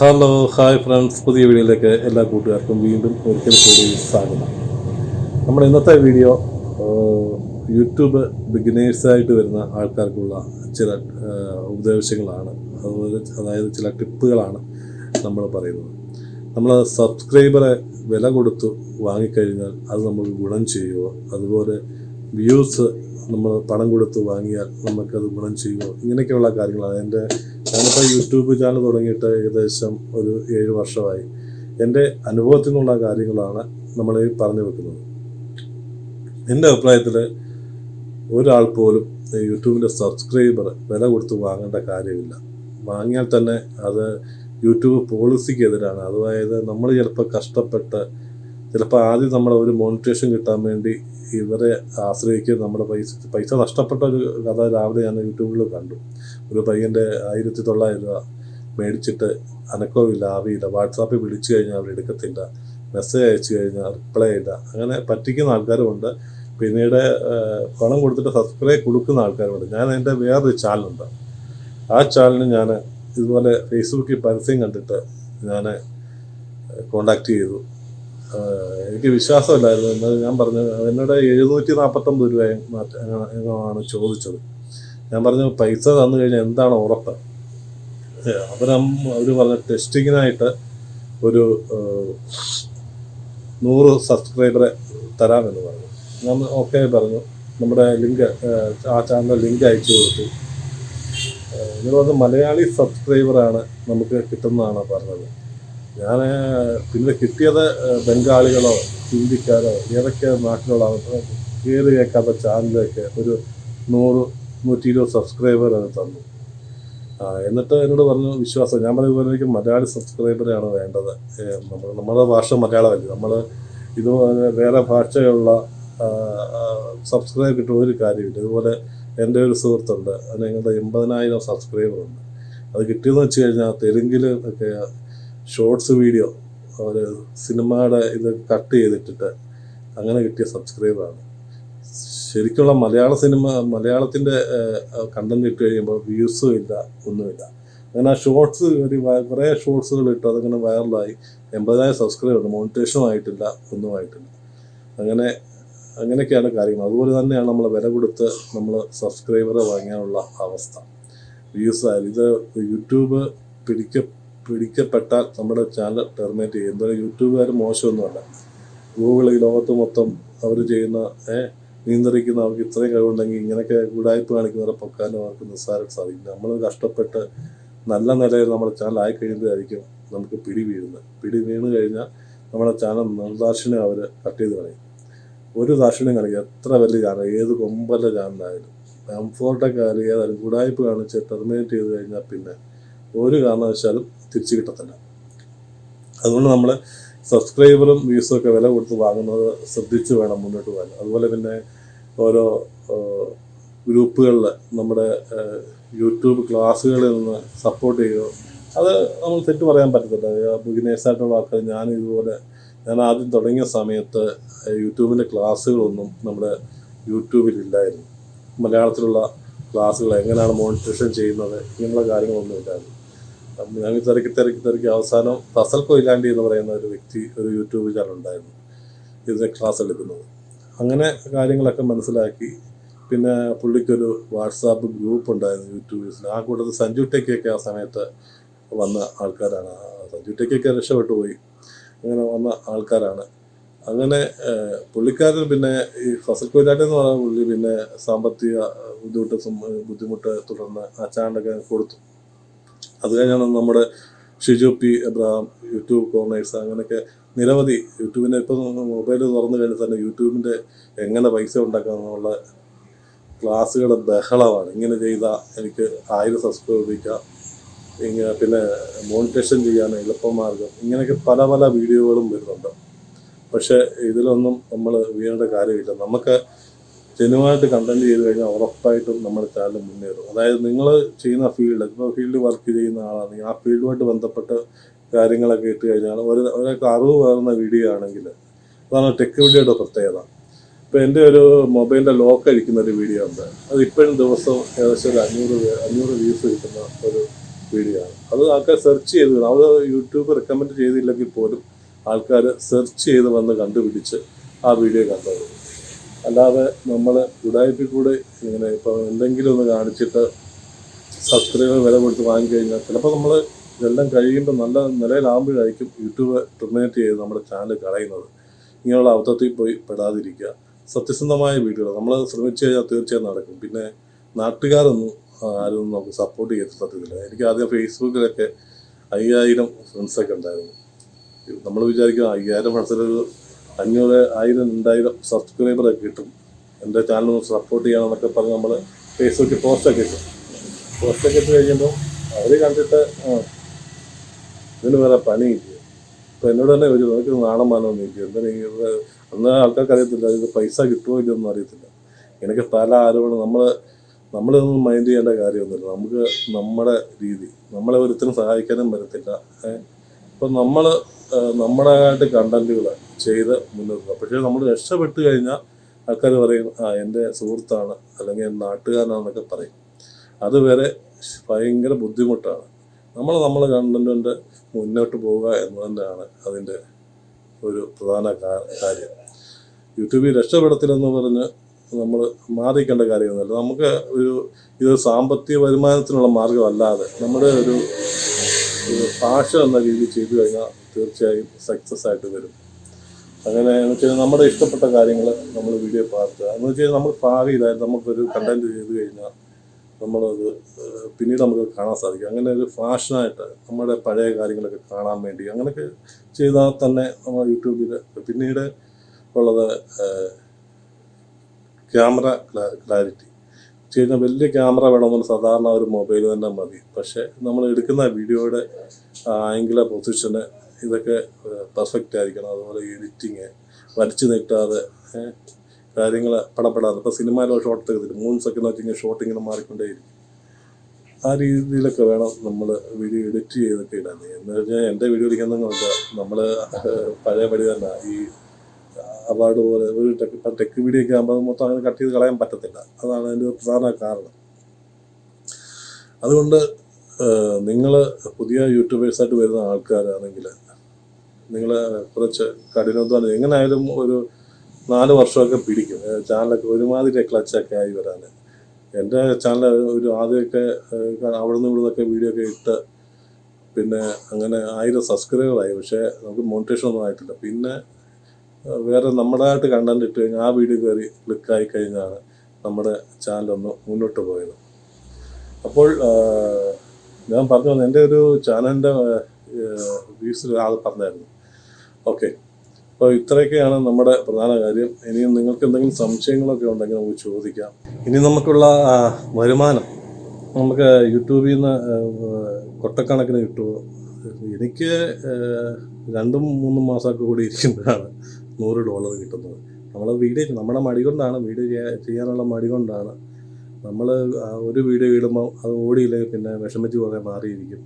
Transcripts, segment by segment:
Hello hi friends പുതിയ വീഡിയോയിലേക്ക് എല്ലാ കൂട്ടുകാർക്കും വീണ്ടും ഒരിക്കൽ കൂടി സ്വാഗതം. നമ്മുടെ ഇന്നത്തെ വീഡിയോ യൂട്യൂബ് ബിഗിനേഴ്സായിട്ട് വരുന്ന ആൾക്കാർക്കുള്ള ചില ഉപദേശങ്ങളാണ്. അതുപോലെ അതായത് ചില ടിപ്പുകളാണ് നമ്മൾ പറയുന്നത്. നമ്മൾ സബ്സ്ക്രൈബറെ വില കൊടുത്തു വാങ്ങിക്കഴിഞ്ഞാൽ അത് നമുക്ക് ഗുണം ചെയ്യുമോ അതുപോലെ വ്യൂസ് നമ്മൾ പണം കൊടുത്ത് വാങ്ങിയാൽ നമുക്കത് ഗുണം ചെയ്യുമോ ഇങ്ങനെയൊക്കെയുള്ള കാര്യങ്ങളാണ്. എന്റെ ഞാനിപ്പോൾ യൂട്യൂബ് ചാനൽ തുടങ്ങിയിട്ട് ഏകദേശം ഒരു ഏഴ് വർഷമായി. എന്റെ അനുഭവത്തിൽ നിന്നുള്ള കാര്യങ്ങളാണ് നമ്മൾ പറഞ്ഞു വെക്കുന്നത്. എന്റെ അഭിപ്രായത്തിൽ ഒരാൾ പോലും യൂട്യൂബിന്റെ സബ്സ്ക്രൈബർ വില കൊടുത്ത് വാങ്ങേണ്ട കാര്യമില്ല. വാങ്ങിയാൽ തന്നെ അത് യൂട്യൂബ് പോളിസിക്ക് എതിരാണ് അതായത് നമ്മൾ ചിലപ്പോൾ കഷ്ടപ്പെട്ട് ചിലപ്പോൾ ആദ്യം നമ്മൾ ഒരു മോണിറ്റേഷൻ കിട്ടാൻ വേണ്ടി ഇവരെ ആശ്രയിക്കുക നമ്മുടെ പൈസ പൈസ നഷ്ടപ്പെട്ട ഒരു കഥ രാവിലെ ഞാൻ യൂട്യൂബിൽ കണ്ടു. ഒരു പയ്യന്റെ ആയിരത്തി തൊള്ളായിരം രൂപ മേടിച്ചിട്ട് അനക്കവുമില്ല ആവിയില്ല. വാട്സാപ്പിൽ വിളിച്ചു കഴിഞ്ഞാൽ അവർ എടുക്കത്തില്ല. മെസ്സേജ് അയച്ചു കഴിഞ്ഞാൽ റിപ്ലൈ ഇല്ല. അങ്ങനെ പറ്റിക്കുന്ന ആൾക്കാരുമുണ്ട്. പിന്നീട് പണം കൊടുത്തിട്ട് സബ്സ്ക്രൈബ് കൊടുക്കുന്ന ആൾക്കാരുമുണ്ട്. ഞാൻ എന്റെ വേറൊരു ചാനലുണ്ട്. ആ ചാനലിന് ഞാൻ ഇതുപോലെ ഫേസ്ബുക്കിൽ പരസ്യം കണ്ടിട്ട് ഞാൻ കോണ്ടാക്ട് ചെയ്തു. എനിക്ക് വിശ്വാസമില്ലായിരുന്നു. എന്നാൽ ഞാൻ പറഞ്ഞു എന്നോട് എഴുന്നൂറ്റി നാൽപ്പത്തൊമ്പത് രൂപയും മാറ്റാണ് ചോദിച്ചത്. ഞാൻ പറഞ്ഞു പൈസ തന്നു കഴിഞ്ഞാൽ എന്താണ് ഉറപ്പ്? അവർ അവർ പറഞ്ഞ ടെസ്റ്റിങ്ങിനായിട്ട് ഒരു നൂറ് സബ്സ്ക്രൈബറെ തരാമെന്ന് പറഞ്ഞു. ഞാൻ ഓക്കെ പറഞ്ഞു. നമ്മുടെ ലിങ്ക് ആ ചാനൽ ലിങ്ക് അയച്ചു കൊടുത്തു. ഇങ്ങനെ പറഞ്ഞ മലയാളി സബ്സ്ക്രൈബറാണ് നമുക്ക് കിട്ടുന്നതാണ് പറഞ്ഞത്. ഞാൻ പിന്നെ കിട്ടിയത് ബംഗാളികളോ ഹിന്ദിക്കാരോ ഏതൊക്കെ നാട്ടിലുള്ള പേര് കേൾക്കാത്ത ചാനലൊക്കെ ഒരു നൂറ് നൂറ്റി ഇരുപത് സബ്സ്ക്രൈബർ തന്നു എന്നിട്ട് എന്നോട് പറഞ്ഞു വിശ്വാസം ഞാൻ പറഞ്ഞ എനിക്ക് മലയാളി സബ്സ്ക്രൈബറാണ് വേണ്ടത്. നമ്മൾ നമ്മുടെ ഭാഷ മലയാളമല്ലേ. നമ്മൾ ഇതുപോലെ വേറെ ഭാഷയുള്ള സബ്സ്ക്രൈബ് കിട്ടുന്ന ഒരു കാര്യമില്ല. ഇതുപോലെ എന്റെ ഒരു സുഹൃത്തുണ്ട് അതിന് എൺപതിനായിരം സബ്സ്ക്രൈബർ ഉണ്ട് അത് കിട്ടിയെന്ന് വെച്ച് കഴിഞ്ഞാൽ തെലുങ്കിൽ ഒക്കെ ഷോർട്സ് വീഡിയോ ഒരു സിനിമയുടെ ഇത് കട്ട് ചെയ്തിട്ടിട്ട് അങ്ങനെ കിട്ടിയ സബ്സ്ക്രൈബറാണ്. ശരിക്കുള്ള മലയാള സിനിമ മലയാളത്തിന്റെ കണ്ടന്റ് ഇട്ട് കഴിയുമ്പോൾ വ്യൂസും ഇല്ല ഒന്നുമില്ല. അങ്ങനെ ആ ഷോർട്സ് ഒരു കുറേ ഷോർട്സുകൾ ഇട്ട് അതങ്ങനെ വൈറലായി. എൺപതിനായിരം സബ്സ്ക്രൈബർ ഉണ്ട് മോണിറ്റേഷനും ആയിട്ടില്ല ഒന്നും ആയിട്ടില്ല. അങ്ങനെ അങ്ങനെയൊക്കെയാണ് കാര്യങ്ങൾ. അതുപോലെ തന്നെയാണ് നമ്മൾ വില കൊടുത്ത് നമ്മൾ സബ്സ്ക്രൈബറെ വാങ്ങാനുള്ള അവസ്ഥ. വ്യൂസ് ആയാലും ഇത് യൂട്യൂബ് പിടിക്ക പിടിക്കപ്പെട്ടാൽ നമ്മുടെ ചാനൽ ടെർമിനേറ്റ് ചെയ്യും. എന്തായാലും യൂട്യൂബുകാർ മോശമൊന്നുമല്ല. ഗൂഗിൾ ഈ ലോകത്ത് മൊത്തം അവർ ചെയ്യുന്ന നിയന്ത്രിക്കുന്ന അവർക്ക് ഇത്രയും കഴിവുണ്ടെങ്കിൽ ഇങ്ങനെയൊക്കെ കൂടായ്പ കാണിക്കുന്നവരെ പൊക്കാനും അവർക്ക് നിസ്സാരം സാധിക്കും നമ്മൾ കഷ്ടപ്പെട്ട് നല്ല നിലയിൽ നമ്മുടെ ചാനൽ ആയി കഴിയുമ്പോഴായിരിക്കും നമുക്ക് പിടി വീഴുന്നത്. പിടി വീണ് കഴിഞ്ഞാൽ നമ്മുടെ ചാനൽ നിർദാക്ഷിണ്യം അവർ കട്ട് ചെയ്ത് കളയും. ഒരു ദാക്ഷിണ്യം കളിക്കുക എത്ര വലിയ ചാനൽ ഏത് കൊമ്പല്ല ചാനലായാലും കംഫോർട്ടൊക്കെ ആയാലും ഏതായാലും കൂടായ്പ കാണിച്ച് ടെർമിനേറ്റ് ചെയ്ത് കഴിഞ്ഞാൽ പിന്നെ ഒരു കാരണവശാലും തിരിച്ചു കിട്ടത്തില്ല. അതുകൊണ്ട് നമ്മൾ സബ്സ്ക്രൈബറും വ്യൂസും ഒക്കെ വില കൊടുത്ത് വാങ്ങുന്നത് ശ്രദ്ധിച്ച് വേണം മുന്നോട്ട് പോകാൻ. അതുപോലെ പിന്നെ ഓരോ ഗ്രൂപ്പുകളിൽ നമ്മുടെ യൂട്യൂബ് ക്ലാസ്സുകളിൽ നിന്ന് സപ്പോർട്ട് ചെയ്യുക അത് നമ്മൾ തെറ്റ് പറയാൻ പറ്റത്തില്ല. ബിഗിനേഴ്സായിട്ടുള്ള ആൾക്കാർ ഞാൻ ഇതുപോലെ ഞാൻ ആദ്യം തുടങ്ങിയ സമയത്ത് യൂട്യൂബിന്റെ ക്ലാസ്സുകളൊന്നും നമ്മുടെ യൂട്യൂബിലില്ലായിരുന്നു മലയാളത്തിലുള്ള ക്ലാസ്സുകൾ എങ്ങനെയാണ് മോണിറ്ററേഷൻ ചെയ്യുന്നത് ഇങ്ങനെയുള്ള കാര്യങ്ങളൊന്നും ഇല്ലായിരുന്നു. ഞങ്ങൾ തിരക്കി തിരക്കി തിരക്കി അവസാനം ഫസൽ കൊയിലാണ്ടി എന്ന് പറയുന്ന ഒരു വ്യക്തി ഒരു യൂട്യൂബ് ചാനൽ ഉണ്ടായിരുന്നു. ഇതിന്റെ ക്ലാസ് എടുക്കുന്നത്. അങ്ങനെ കാര്യങ്ങളൊക്കെ മനസ്സിലാക്കി. പിന്നെ പുള്ളിക്കൊരു വാട്സാപ്പ് ഗ്രൂപ്പ് ഉണ്ടായിരുന്നു യൂട്യൂബേഴ്സിൽ ആ കൂട്ടത്തിൽ സഞ്ജു ടെക്കൊക്കെ ആ സമയത്ത് വന്ന ആൾക്കാരാണ്. സഞ്ജു ടെക്കൊക്കെ രക്ഷപ്പെട്ടു പോയി. അങ്ങനെ വന്ന ആൾക്കാരാണ്. അങ്ങനെ പുള്ളിക്കാരൻ പിന്നെ ഈ ഫസൽ കൊയിലാണ്ടി എന്ന് പറയുന്ന പുള്ളി പിന്നെ സാമ്പത്തിക ബുദ്ധിമുട്ട് ബുദ്ധിമുട്ട് തുടർന്ന് ആ ചാനലൊക്കെ കൊടുത്തു. അത് കഴിഞ്ഞാണ് നമ്മുടെ Shiju P Abraham YouTube corners അങ്ങനെയൊക്കെ നിരവധി യൂട്യൂബിന്റെ ഇപ്പം മൊബൈൽ തുറന്നു കഴിഞ്ഞാൽ തന്നെ യൂട്യൂബിന്റെ എങ്ങനെ പൈസ ഉണ്ടാക്കാമെന്നുള്ള ക്ലാസ്സുകൾ ബഹളമാണ്. ഇങ്ങനെ ചെയ്താൽ എനിക്ക് ആയിരം സബ്സ്ക്രൈബ് വയ്ക്കാം ഇങ്ങനെ പിന്നെ മോണിറ്റേഷൻ ചെയ്യാൻ എളുപ്പമാർഗം ഇങ്ങനെയൊക്കെ പല പല വീഡിയോകളും വരുന്നുണ്ട്. പക്ഷേ ഇതിലൊന്നും നമ്മൾ വീഴേണ്ട കാര്യമില്ല. നമുക്ക് ജനുവായിട്ട് കണ്ടന്റ് ചെയ്ത് കഴിഞ്ഞാൽ ഉറപ്പായിട്ടും നമ്മുടെ ചാനൽ മുന്നേറും. അതായത് നിങ്ങൾ ചെയ്യുന്ന ഫീൽഡ് ഇപ്പോൾ ഫീൽഡ് വർക്ക് ചെയ്യുന്ന ആളാണെങ്കിൽ ആ ഫീൽഡുമായിട്ട് ബന്ധപ്പെട്ട കാര്യങ്ങളൊക്കെ ഇട്ട് കഴിഞ്ഞാൽ ഒരു ഒരാൾക്ക് അറിവ് പകർന്ന വീഡിയോ ആണെങ്കിൽ അതാണ് ടെക് വീഡിയോയുടെ പ്രത്യേകത. ഇപ്പോൾ എന്റെ ഒരു മൊബൈലിന്റെ ലോക്ക് അടിക്കുന്ന ഒരു വീഡിയോ ഉണ്ട്. അത് ഇപ്പോഴും ദിവസം ഏകദേശം ഒരു അഞ്ഞൂറ് അഞ്ഞൂറ് വ്യൂസ് കിട്ടുന്ന ഒരു വീഡിയോ ആണ്. അത് ആൾക്കാർ സെർച്ച് ചെയ്ത് അവർ യൂട്യൂബ് റെക്കമെൻഡ് ചെയ്തില്ലെങ്കിൽ പോലും ആൾക്കാർ സെർച്ച് ചെയ്ത് വന്ന് കണ്ടുപിടിച്ച് ആ വീഡിയോ കണ്ടത് അല്ലാതെ നമ്മൾ ഉടായ്പിൽ കൂടെ ഇങ്ങനെ ഇപ്പോൾ എന്തെങ്കിലും ഒന്ന് കാണിച്ചിട്ട് സബ്സ്ക്രൈബർ വില കൊടുത്ത് വാങ്ങിക്കഴിഞ്ഞാൽ ചിലപ്പോൾ നമ്മൾ ഇതെല്ലാം കഴിയുമ്പോൾ നല്ല നിലയിലാകുമ്പോഴായിരിക്കും യൂട്യൂബ് ടെർമിനേറ്റ് ചെയ്ത് നമ്മുടെ ചാനൽ കളയുന്നത്. ഇങ്ങനെയുള്ള അബദ്ധത്തിൽ പോയി പെടാതിരിക്കുക. സത്യസന്ധമായ വീഡിയോകൾ നമ്മൾ ശ്രമിച്ചു കഴിഞ്ഞാൽ തീർച്ചയായും നടക്കും. പിന്നെ നാട്ടുകാരൊന്നും ആരും നമുക്ക് സപ്പോർട്ട് ചെയ്ത് സത്യത്തില്ല എനിക്ക് ആദ്യം ഫേസ്ബുക്കിലൊക്കെ അയ്യായിരം ഫ്രണ്ട്സൊക്കെ ഉണ്ടായിരുന്നു. നമ്മൾ വിചാരിക്കുക അയ്യായിരം ഫ്രണ്ട്സിലൊരു അഞ്ഞൂറ് ആയിരം രണ്ടായിരം സബ്സ്ക്രൈബറൊക്കെ കിട്ടും. എന്റെ ചാനൽ ഒന്ന് സപ്പോർട്ട് ചെയ്യണമെന്നൊക്കെ പറഞ്ഞ് നമ്മൾ ഫേസ്ബുക്കിൽ പോസ്റ്റൊക്കെ ഇട്ടു. പോസ്റ്റൊക്കെ ഇട്ട് കഴിയുമ്പോൾ അവർ കണ്ടിട്ട് ഇതിന് വേറെ പണിയില്ല. ഇപ്പം എന്നോട് തന്നെ ചോദിച്ചു നോക്കി നാണം മാനമൊന്നും ഇല്ല എന്താ അന്ന് ആൾക്കാർക്ക് അറിയത്തില്ല ഇത് പൈസ കിട്ടുമോ ഇല്ലയോ ഒന്നും അറിയത്തില്ല. എനിക്ക് പല ആരോപണം നമ്മൾ നമ്മളിതൊന്നും മൈൻഡ് ചെയ്യേണ്ട കാര്യമൊന്നുമില്ല. നമുക്ക് നമ്മുടെ രീതി നമ്മളെ ഒരുത്തിനും സഹായിക്കാനും ഏഹ് ഇപ്പം നമ്മൾ നമ്മുടേതായിട്ട് കണ്ടന്റുകൾ ചെയ്ത് മുന്നോട്ട് പോകാം. പക്ഷേ നമ്മൾ രക്ഷപ്പെട്ട് കഴിഞ്ഞാൽ ആൾക്കാർ പറയും ആ എന്റെ സുഹൃത്താണ് അല്ലെങ്കിൽ എന്റെ നാട്ടുകാരനാണെന്നൊക്കെ പറയും. അതുവരെ ഭയങ്കര ബുദ്ധിമുട്ടാണ്. നമ്മൾ നമ്മളെ ഗവൺമെന്റിന്റെ മുന്നോട്ട് പോവുക എന്ന് തന്നെയാണ് അതിന്റെ ഒരു പ്രധാന കാര്യം. യൂട്യൂബിൽ രക്ഷപ്പെടത്തില്ലെന്ന് പറഞ്ഞ് നമ്മൾ മാറിക്കേണ്ട കാര്യമൊന്നുമില്ല. നമുക്ക് ഒരു ഇത് സാമ്പത്തിക വരുമാനത്തിനുള്ള മാർഗമല്ലാതെ നമ്മുടെ ഒരു ഭാഷ എന്ന രീതിയിൽ ചെയ്തു കഴിഞ്ഞാൽ തീർച്ചയായും സക്സസ് ആയിട്ട് വരും. അങ്ങനെ എന്ന് വെച്ചാൽ നമ്മുടെ ഇഷ്ടപ്പെട്ട കാര്യങ്ങൾ നമ്മൾ വീഡിയോ പാർക്കുക എന്ന് വെച്ചാൽ നമ്മൾ ഭാവിയിലായിട്ട് നമുക്കൊരു കണ്ടന്റ് ചെയ്ത് കഴിഞ്ഞാൽ നമ്മളത് പിന്നീട് നമുക്ക് കാണാൻ സാധിക്കും. അങ്ങനെ ഒരു ഫാഷനായിട്ട് നമ്മുടെ പഴയ കാര്യങ്ങളൊക്കെ കാണാൻ വേണ്ടി അങ്ങനെയൊക്കെ ചെയ്താൽ തന്നെ നമ്മൾ യൂട്യൂബിൽ പിന്നീട് ഉള്ളത് ക്യാമറ ക്ലാരിറ്റി. ചെയ്യുന്ന വലിയ ക്യാമറ വേണമെന്നുള്ള സാധാരണ ഒരു മൊബൈൽ തന്നെ മതി. പക്ഷേ നമ്മൾ എടുക്കുന്ന വീഡിയോയുടെ ആംഗിള പൊസിഷന് ഇതൊക്കെ പെർഫെക്റ്റ് ആയിരിക്കണം. അതുപോലെ എഡിറ്റിങ് വരച്ചു നീട്ടാതെ കാര്യങ്ങൾ പടപ്പെടാതെ. ഇപ്പോൾ സിനിമയിലോ ഷോട്ട് എടുത്തിട്ട് മൂന്ന് സെക്കൻഡ് വെച്ചിങ്ങനെ ഷോട്ട് ഇങ്ങനെ മാറിക്കൊണ്ടേയിരിക്കും. ആ രീതിയിലൊക്കെ വേണം നമ്മൾ വീഡിയോ എഡിറ്റ് ചെയ്തൊക്കെ ഇടാൻ. എന്ന് പറഞ്ഞാൽ എന്റെ വീഡിയോ എടുക്കുന്നതെന്ന് നമ്മൾ പഴയ പടി തന്നെ. ഈ അവാർഡ് പോലെ ഒരു ടെക് ടെക് വീഡിയോ ഒക്കെ ആകുമ്പോൾ മൊത്തം അങ്ങനെ കട്ട് ചെയ്ത് കളയാൻ പറ്റത്തില്ല. അതാണ് അതിന്റെ പ്രധാന കാരണം. അതുകൊണ്ട് നിങ്ങൾ പുതിയ യൂട്യൂബേഴ്സായിട്ട് വരുന്ന ആൾക്കാരാണെങ്കിൽ നിങ്ങൾ കുറച്ച് കഠിനാധ്വാനം എങ്ങനെയായാലും ഒരു നാല് വർഷമൊക്കെ പിടിക്കും. ചാനലൊക്കെ ഒരുമാതിരി ക്ലച്ചൊക്കെ ആയി വരാൻ എന്റെ ചാനൽ ഒരു ആദ്യമൊക്കെ അവിടെ നിന്ന് ഇവിടെ നിന്നൊക്കെ വീഡിയോ ഒക്കെ ഇട്ട് പിന്നെ അങ്ങനെ ആയിരം സബ്സ്ക്രൈബറായി. പക്ഷേ നമുക്ക് മോണിറ്റേഷൻ ഒന്നും ആയിട്ടില്ല. പിന്നെ വേറെ നമ്മുടേതായിട്ട് കണ്ടന്റ് ഇട്ട് കഴിഞ്ഞാൽ ആ വീഡിയോ കയറി ക്ലിക്കായി കഴിഞ്ഞാണ് നമ്മുടെ ചാനലൊന്ന് മുന്നോട്ട് പോയത്. അപ്പോൾ ഞാൻ പറഞ്ഞു എന്റെ ഒരു ചാനലിന്റെ വ്യൂസിൽ ഒരാൾ പറഞ്ഞായിരുന്നു. ഓക്കെ. അപ്പോൾ ഇത്രയൊക്കെയാണ് നമ്മുടെ പ്രധാന കാര്യം. ഇനിയും നിങ്ങൾക്ക് എന്തെങ്കിലും സംശയങ്ങളൊക്കെ ഉണ്ടെങ്കിൽ നമുക്ക് ചോദിക്കാം. ഇനി നമുക്കുള്ള വരുമാനം. നമുക്ക് യൂട്യൂബിൽ നിന്ന് കൊട്ടക്കണക്കിന് കിട്ടുമോ എനിക്ക് രണ്ടും മൂന്നും മാസമൊക്കെ കൂടി ഇരിക്കുമ്പോഴാണ് നൂറ് ഡോളർ കിട്ടുന്നത്. നമ്മൾ വീഡിയോ നമ്മുടെ മടി കൊണ്ടാണ് വീഡിയോ ചെയ്യാ- ചെയ്യാനുള്ള മടി കൊണ്ടാണ് നമ്മൾ ഒരു വീഡിയോ ഇടുമ്പോൾ അത് ഓടിയില്ലെങ്കിൽ പിന്നെ വിഷമിച്ച് കുറേ മാറിയിരിക്കും.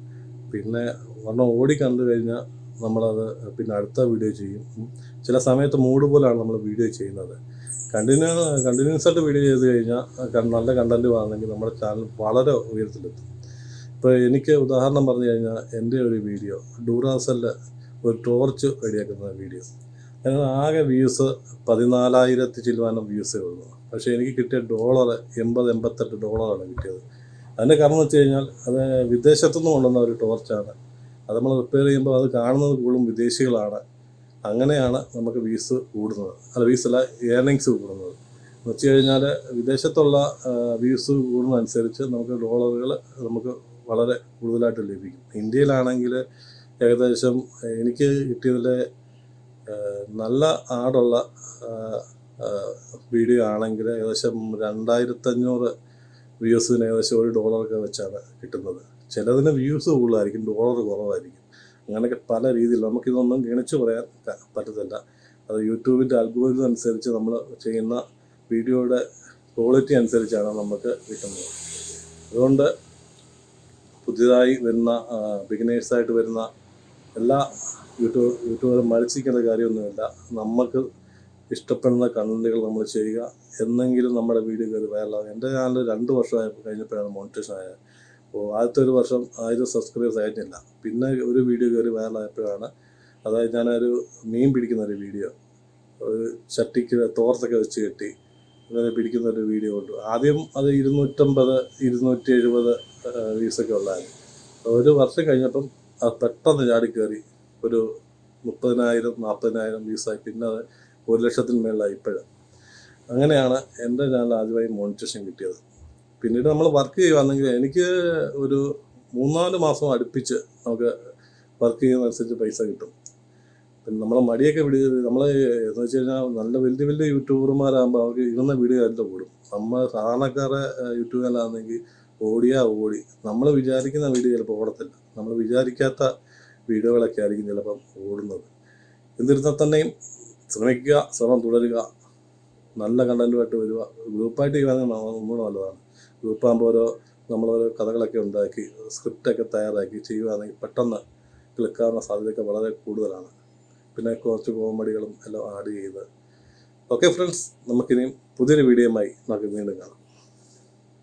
പിന്നെ ഒരെണ്ണം ഓടി കണ്ടു കഴിഞ്ഞാൽ നമ്മളത് പിന്നെ അടുത്ത വീഡിയോ ചെയ്യും. ചില സമയത്ത് മൂഡ് പോലാണ് നമ്മൾ വീഡിയോ ചെയ്യുന്നത്. കണ്ടിന്യൂ കണ്ടിന്യൂസ് ആയിട്ട് വീഡിയോ ചെയ്ത് കഴിഞ്ഞാൽ നല്ല കണ്ടന്റ് വന്നെങ്കിൽ നമ്മുടെ ചാനൽ വളരെ ഉയരത്തിലെത്തും. ഇപ്പോൾ എനിക്ക് ഉദാഹരണം പറഞ്ഞു കഴിഞ്ഞാൽ എന്റെ ഒരു വീഡിയോ ഡൂറാസലിന്റെ ഒരു ടോർച്ച് റെഡിയാക്കുന്ന വീഡിയോ അതിന് ആകെ വ്യൂസ് പതിനാലായിരത്തി ചില്ലുവാനം വ്യൂസേ ഉള്ളൂ. പക്ഷേ എനിക്ക് കിട്ടിയ ഡോളർ എൺപത് എൺപത്തെട്ട് ഡോളറാണ് കിട്ടിയത്. അതിന്റെ കാരണം എന്ന് വെച്ച് കഴിഞ്ഞാൽ അത് വിദേശത്തുനിന്ന് കൊണ്ടുവന്ന ഒരു ടോർച്ചാണ് അത് നമ്മൾ റിപ്പയർ ചെയ്യുമ്പോൾ അത് കാണുന്നത് കൂടുതലും വിദേശികളാണ്. അങ്ങനെയാണ് നമുക്ക് വീസ് കൂടുന്നത്. അല്ല വ്യൂസ് അല്ല ഏർണിങ്സ് കൂടുന്നത്. എന്ന് വെച്ച് കഴിഞ്ഞാൽ വിദേശത്തുള്ള വ്യൂസ് കൂടുന്നതനുസരിച്ച് നമുക്ക് ഡോളറുകൾ നമുക്ക് വളരെ കൂടുതലായിട്ട് ലഭിക്കും. ഇന്ത്യയിലാണെങ്കിൽ ഏകദേശം എനിക്ക് കിട്ടിയതിൽ നല്ല ആടുള്ള വീഡിയോ ആണെങ്കിൽ ഏകദേശം രണ്ടായിരത്തഞ്ഞൂറ് വ്യൂസിന് ഏകദേശം ഒരു ഡോളറൊക്കെ വെച്ചാണ് കിട്ടുന്നത്. ചിലതിന് വ്യൂസ് കൂടുതലായിരിക്കും ഡോളർ കുറവായിരിക്കും. അങ്ങനെയൊക്കെ പല രീതിയിൽ നമുക്കിതൊന്നും ഗണിച്ച് പറയാൻ പറ്റത്തില്ല. അത് യൂട്യൂബിന്റെ അൽഗോരിതം അനുസരിച്ച് നമ്മൾ ചെയ്യുന്ന വീഡിയോയുടെ ക്വാളിറ്റി അനുസരിച്ചാണ് നമുക്ക് കിട്ടുന്നത്. അതുകൊണ്ട് പുതിയതായി വരുന്ന ബിഗിനേഴ്സായിട്ട് വരുന്ന എല്ലാ യൂട്യൂബ് യൂട്യൂബറും മരിച്ചിരിക്കേണ്ട കാര്യമൊന്നുമില്ല. നമുക്ക് ഇഷ്ടപ്പെടുന്ന കണ്ടന്റുകൾ നമ്മൾ ചെയ്യുക. എന്നെങ്കിലും നമ്മുടെ വീഡിയോ കയറി വൈറലാകും എന്റെ ചാനൽ രണ്ട് വർഷമായി കഴിഞ്ഞപ്പോഴാണ് മോണിറ്റേഷൻ ആയത്. അപ്പോൾ ആദ്യത്തെ ഒരു വർഷം ആയിരം സബ്സ്ക്രൈബേഴ്സ് ആയിരുന്നില്ല പിന്നെ ഒരു വീഡിയോ കയറി വൈറലായപ്പോഴാണ് അതായത് ഞാനൊരു മീൻ പിടിക്കുന്ന ഒരു വീഡിയോ ഒരു ചട്ടിക്ക് തോർത്തൊക്കെ വെച്ച് കെട്ടി അങ്ങനെ പിടിക്കുന്ന ഒരു വീഡിയോ ഉണ്ട് ആദ്യം അത് ഇരുന്നൂറ്റമ്പത് ഇരുന്നൂറ്റി എഴുപത് വ്യൂസൊക്കെ ഉള്ളായിരുന്നു ഒരു വർഷം കഴിഞ്ഞപ്പം അത് പെട്ടെന്ന് ചാടി കയറി ഒരു മുപ്പതിനായിരം നാൽപ്പതിനായിരം വ്യൂസായി പിന്നെ അത് ഒരു ലക്ഷത്തിന് മേളിലായി ഇപ്പോഴും. അങ്ങനെയാണ് എന്റെ ചാനൽ ആദ്യമായി മോണിറ്റേഷൻ കിട്ടിയത്. പിന്നീട് നമ്മൾ വർക്ക് ചെയ്യുകയാണെങ്കിൽ എനിക്ക് ഒരു മൂന്നാൽ മാസം അടുപ്പിച്ച് നമുക്ക് വർക്ക് ചെയ്യുന്നതനുസരിച്ച് പൈസ കിട്ടും. പിന്നെ നമ്മളെ മടിയൊക്കെ വിടി നമ്മൾ എന്ന് വെച്ച് കഴിഞ്ഞാൽ നല്ല വലിയ വലിയ യൂട്യൂബർമാരാകുമ്പോൾ അവർക്ക് ഇരുന്ന വീഡിയോ അല്ല കൂടും. നമ്മൾ സാധാരണക്കാരെ യൂട്യൂബിലാണെങ്കിൽ ഓടിയാ ഓടി. നമ്മൾ വിചാരിക്കുന്ന വീഡിയോ ചിലപ്പോൾ ഓടത്തില്ല. നമ്മൾ വിചാരിക്കാത്ത വീഡിയോകളൊക്കെ ആയിരിക്കും ചിലപ്പം ഓടുന്നത്. എന്നിരുന്നാൽ തന്നെയും ശ്രമിക്കുക ശ്രമം തുടരുക. നല്ല കണ്ടന്റുമായിട്ട് വരിക. ഗ്രൂപ്പായിട്ട് ചെയ്യുകയാണെങ്കിൽ നമ്മൾ നല്ലതാണ്. ഗ്രൂപ്പാകുമ്പോൾ ഓരോ കഥകളൊക്കെ ഉണ്ടാക്കി സ്ക്രിപ്റ്റൊക്കെ തയ്യാറാക്കി ചെയ്യുകയാണെങ്കിൽ പെട്ടെന്ന് ക്ലിക്കാവുന്ന സാധ്യതയൊക്കെ വളരെ കൂടുതലാണ്. പിന്നെ കുറച്ച് കോമഡികളും എല്ലാം ആഡ് ചെയ്ത്. ഓക്കെ ഫ്രണ്ട്സ് നമുക്കിനിയും പുതിയൊരു വീഡിയോയുമായി നമുക്ക് വീണ്ടും കാണാം.